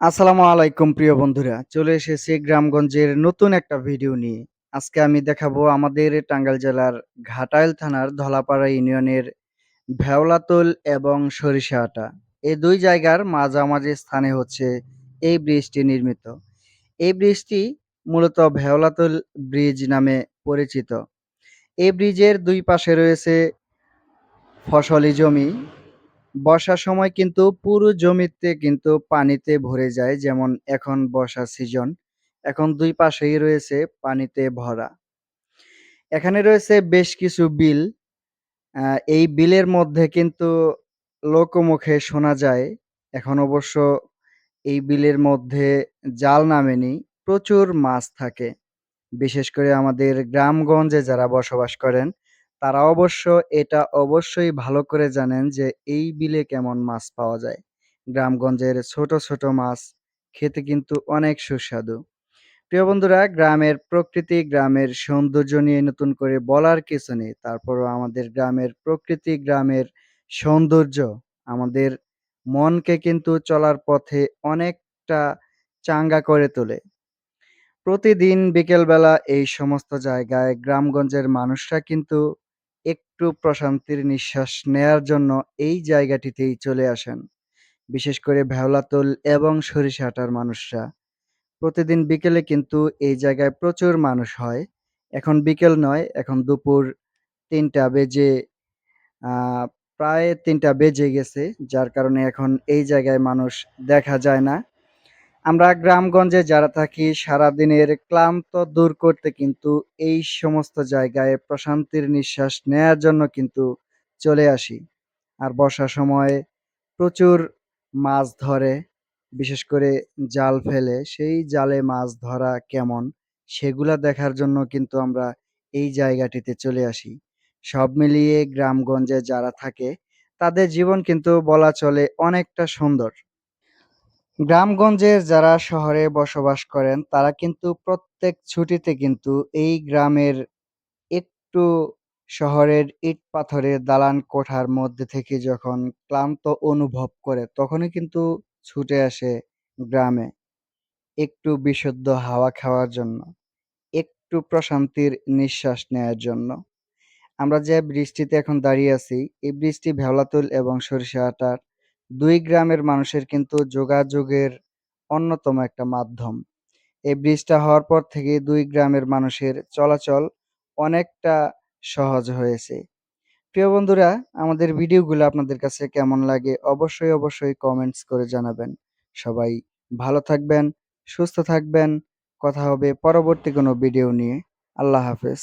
আসসালামু আলাইকুম, প্রিয় বন্ধুরা। চলে এসেছি গ্রামগঞ্জের নতুন একটা ভিডিও নিয়ে। আজকে আমি দেখাবো আমাদের টাঙ্গাইল জেলার ঘাটাইল থানার ধলাপাড়া ইউনিয়নের ভেওলাতোল এবং সরিষাহাটা এই দুই জায়গার মাঝামাঝি স্থানে হচ্ছে এই ব্রিজটি নির্মিত। এই ব্রিজটি মূলত ভেওলাতোল ব্রিজ নামে পরিচিত। এই ব্রিজের দুই পাশে রয়েছে ফসলি জমি বর্ষার সময় কিন্তু পুরো জমিতে কিন্তু পানিতে ভরে যায়, যেমন এখন বর্ষার সিজন এখন দুই পাশেই রয়েছে পানিতে ভরা। এখানে রয়েছে বেশ কিছু বিল। এই বিলের মধ্যে কিন্তু লোকমুখে শোনা যায়, এখন অবশ্য এই বিলের মধ্যে জাল নামেনি, প্রচুর মাছ থাকে। বিশেষ করে আমাদের গ্রামগঞ্জে যারা বসবাস করেন তারা অবশ্য এটা অবশ্যই ভালো করে জানেন যে এই বিলে কেমন মাছ পাওয়া যায়। গ্রামগঞ্জের ছোট ছোট মাছ খেতে কিন্তু অনেক সুস্বাদু। প্রিয় বন্ধুরা, গ্রামের প্রকৃতি, গ্রামের সৌন্দর্য নিয়ে নতুন করে বলার কিছু নেই। তারপরও আমাদের গ্রামের প্রকৃতি, গ্রামের সৌন্দর্য আমাদের মনকে কিন্তু চলার পথে অনেকটা চাঙ্গা করে তোলে। প্রতিদিন বিকেলবেলা এই সমস্ত জায়গায় গ্রামগঞ্জের মানুষরা কিন্তু একটু প্রশান্তির নিঃশ্বাস নেয়ার জন্য এই জায়গাটিতেই চলে আসেন। বিশেষ করে ভেওলাতোল এবং সরিষাহাটার মানুষরা। প্রতিদিন বিকেলে কিন্তু এই জায়গায় প্রচুর মানুষ হয়। এখন বিকেল নয়, এখন দুপুর তিনটা বেজে প্রায় তিনটা বেজে গেছে। যার কারণে এখন এই জায়গায় মানুষ দেখা যায় না। আমরা গ্রামগঞ্জে যারা থাকি, সারাদিনের ক্লান্ত দূর করতে কিন্তু এই সমস্ত জায়গায় প্রশান্তির নিঃশ্বাস নেয়ার জন্য কিন্তু চলে আসি। আর বর্ষার সময় প্রচুর মাছ ধরে, বিশেষ করে জাল ফেলে। সেই জালে মাছ ধরা কেমন, সেগুলা দেখার জন্য কিন্তু আমরা এই জায়গাটিতে চলে আসি। সব মিলিয়ে গ্রামগঞ্জে যারা থাকে, তাদের জীবন কিন্তু বলা চলে অনেকটা সুন্দর। গ্রামগঞ্জের যারা শহরে বসবাস করেন, তারা কিন্তু প্রত্যেক ছুটিতে কিন্তু এই গ্রামের একটু শহরের ইট পাথরের দালান কোঠার মধ্যে থেকে যখন ক্লান্ত অনুভব করে, তখনই কিন্তু ছুটে আসে গ্রামে একটু বিশুদ্ধ হাওয়া খাওয়ার জন্য, একটু প্রশান্তির নিঃশ্বাস নেওয়ার জন্য। আমরা যে বৃষ্টিতে এখন দাঁড়িয়ে আছি, এই বৃষ্টি ভেওলাতুল এবং সরিষাহাটার দুই গ্রামের মানুষের কিন্তু যোগাযোগের অন্যতম একটা মাধ্যম। এই ব্রিজটা হওয়ার পর থেকে দুই গ্রামের মানুষের চলাচল অনেকটা সহজ হয়েছে। প্রিয় বন্ধুরা, আমাদের ভিডিওগুলো আপনাদের কাছে কেমন লাগে অবশ্যই অবশ্যই কমেন্টস করে জানাবেন। সবাই ভালো থাকবেন, সুস্থ থাকবেন। কথা হবে পরবর্তী কোনো ভিডিও নিয়ে। আল্লাহ হাফেজ।